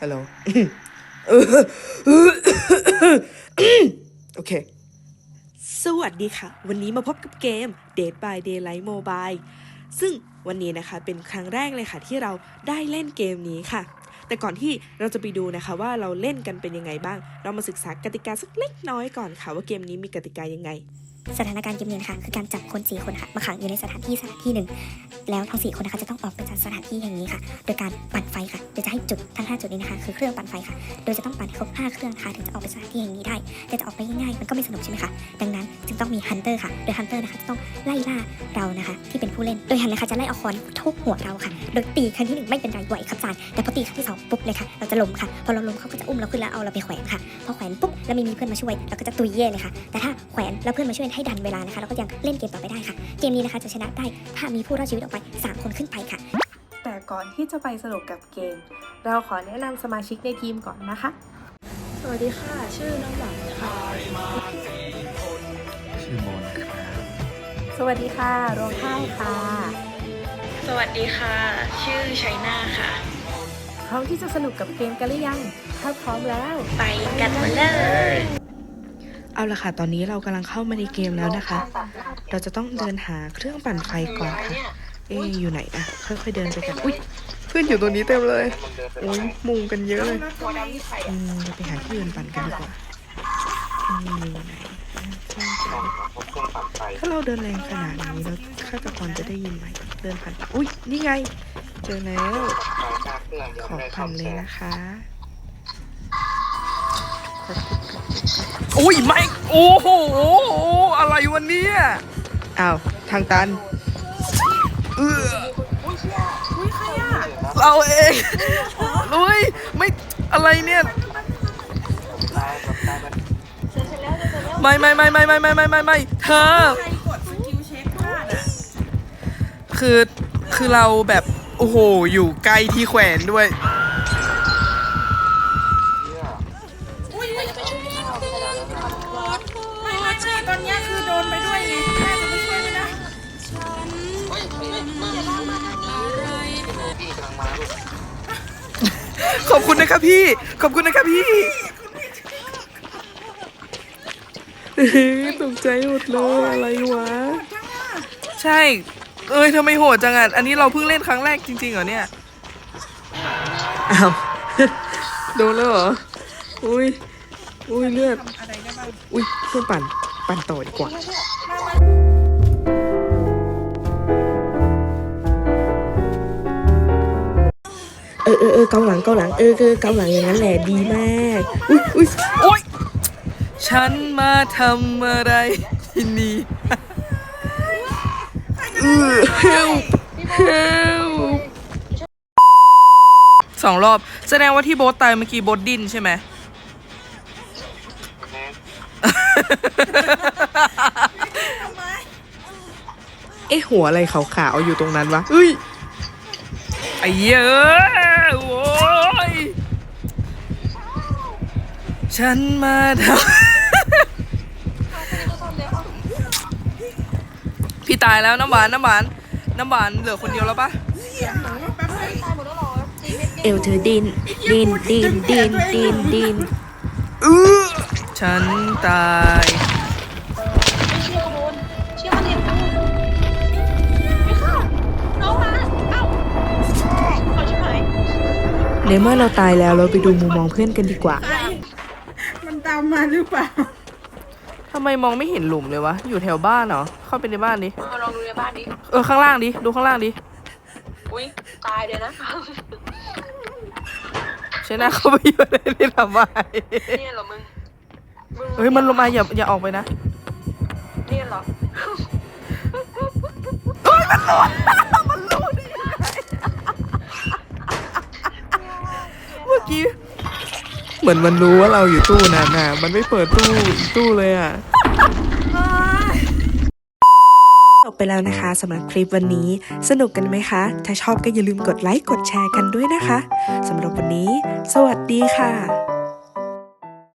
ฮัลโหลโอเค สวัสดีค่ะ วันนี้มาพบกับเกม Dead by Daylight Mobile ซึ่งวันนี้นะคะเป็นครั้งแรกเลยค่ะที่เราได้เล่นเกมนี้ค่ะ แต่ก่อนที่เราจะไปดูนะคะว่าเราเล่นกันเป็นยังไงบ้าง เรามาศึกษากติกาสักเล็กน้อยก่อนค่ะว่าเกมนี้มีกติกายังไง สถานการณ์เกมนี้นะคะคือการจับคน4คนค่ะมาขังอยู่ในสถานที่สถานที่หนึ่งแล้วทั้ง4คนนะคะจะต้องออกไปจากสถานที่แห่งนี้ค่ะ โดยการปั่นไฟค่ะโดยจะให้จุดทั้ง5จุดนี้นะคะคือเครื่องปั่นไฟค่ะ โดยจะต้องปั่นครบ5เครื่องนะคะถึงจะออกไปสถานที่แห่งนี้ได้แต่จะออกไปง่ายๆมันก็ไม่สนุกใช่ไหมคะดังนั้นจึงต้องมีฮันเตอร์ค่ะโดยฮันเตอร์นะคะจะต้องไล่ล่าเรานะคะ ที่เป็นผู้เล่นโดยฮันนะคะจะไล่เอาคอนทุบหัวเราค่ะ โดยตีครั้งที่หนึ่งไม่เป็นไรไหวครับจานแต่พอตีครั้งที่สองปุ๊บเลยค่ะเราจะล้มค่ะพอเราล้มเขาก็จะอุ้มเราขึ้นแล้วเอาเราไปแขวนค่ะพอแขวนปุ๊บแล้วไม่มีเพื่อนมาช่วยเราก็จะตุยเย่เลยค่ะแต่ถ้าแขวนแล้วเพื่อนมาช่วยให้ดันเวลานะคะเราก็ยังเล่นเกมต่อไปได้ค่ะ เกมนี้นะคะจะชนะได้ถ้ามีผู้รอดชีวิตออกไป 3 คนขึ้นไปค่ะ แต่ก่อนที่จะไปสนุกกับเกม เราขอแนะนำสมาชิกในทีมก่อนนะคะ สวัสดีค่ะ ชื่อน้ำหวานค่ะชื่อโมนครับสวัสดีค่ะรวงข้าวค่ะ สวัสดีค่ะ ชื่อชัยนาค่ะพร้อมที่จะสนุกกับเกมกันหรือยัง ถ้าพร้อมแล้ว ไปกันเลย เอาละค่ะ ตอนนี้เรากำลังเข้ามาในเกมแล้วนะคะ เราจะต้องเดินหาเครื่องปั่นไฟก่อนค่ะ เอ๊ะอยู่ไหนอะค่อยๆเดินไปกัน อุ้ยเพื่อนอยู่ตรงนี้เต็มเลยโอ้ยมุงกันเยอะเลยอืมเราไปหาที่อื่นปั่นกันดีกว่าอืมอยู่ไหนเครื่องปั่นถ้าเราเดินแรงขนาดนี้แล้วฆาตกรจะได้ยินไหมเดินผ่านอุ้ยนี่ไง เจอแล้ว ขอพันเลยนะคะอุ้ ยไม่โอ้โหอะไรวันนี้อ้าวทางตันเออเราเองลุยไม่อะไรเนี่ยไม่ไม่ไม่ไม่ไม่ไม่ไม่ไม่ไม่เธอคือคือเราแบบ โอ้โห อยู่ใกล้ที่แขวนด้วย นะครับพี่ ขอบคุณนะครับพี่เฮ้ยตกใจหมดเลยอะไรวะ ใช่ เอ้ยทำไมโหดจังอะ อันนี้เราเพิ่งเล่นครั้งแรกจริงๆเหรอเนี่ย อ้าว โดนแล้วเหรอ อุ้ย อุ้ยเลือด อุ้ยเครื่องปั่น ปั่นต่อดีกว่า ออเออเออเกาหลังเกาหลังเออเออเกาหลังอย่างนั้นแหละดีมากอุ้ยอุ้ยโอ๊ยฉันมาทำอะไรที่นี่เออ help help สองรอบ แสดงว่าที่โบ๊ทตายเมื่อกี้โบ๊ทดิ้นใช่ไหมเอ๊ะหัวอะไรขาวๆอยู่ตรงนั้นวะเอ้ยไอ้เหี้ยเอ้ยโว้ย ฉันมาทำพี่ตายแล้วน้ำหวานน้ำหวานน้ำหวานเหลือคนเดียวแล้วปะเอวเธอดินดินดินดินดินดินฉันตายไม่เชื่อโดนเชื่อมันเห็นไม่ค่ะน้องมาเอ้าเขาช่วยในเมื่อเราตายแล้วเราไปดูมุมมองเพื่อนกันดีกว่ามัน ตามมาหรือเปล่าทำไมมองไม่เห็นหลุมเลยวะ อยู่แถวบ้านเหรอ เข้าไปในบ้านดิ มาลองดูในบ้านดิ เออข้างล่างดิ ดูข้างล่างดิอุ้ยตายเลยนะ ใช่หน้าเข้าไปอยู่ในนี่ทำไมเนี่ยเหรอมึงมึงเฮ้ยมันลงมาอย่าอย่าออกไปนะ เนี่ยเหรอเมื่อกี้ เหมือนมันรู้ว่าเราอยู่ตู้นั้นน่ะ มันไม่เปิดตู้อีกตู้เลยอะ จบไปแล้วนะคะสำหรับคลิปวันนี้ สนุกกันไหมคะ ถ้าชอบก็อย่าลืมกดไลค์กดแชร์กันด้วยนะคะสำหรับวันนี้ สวัสดีค่ะ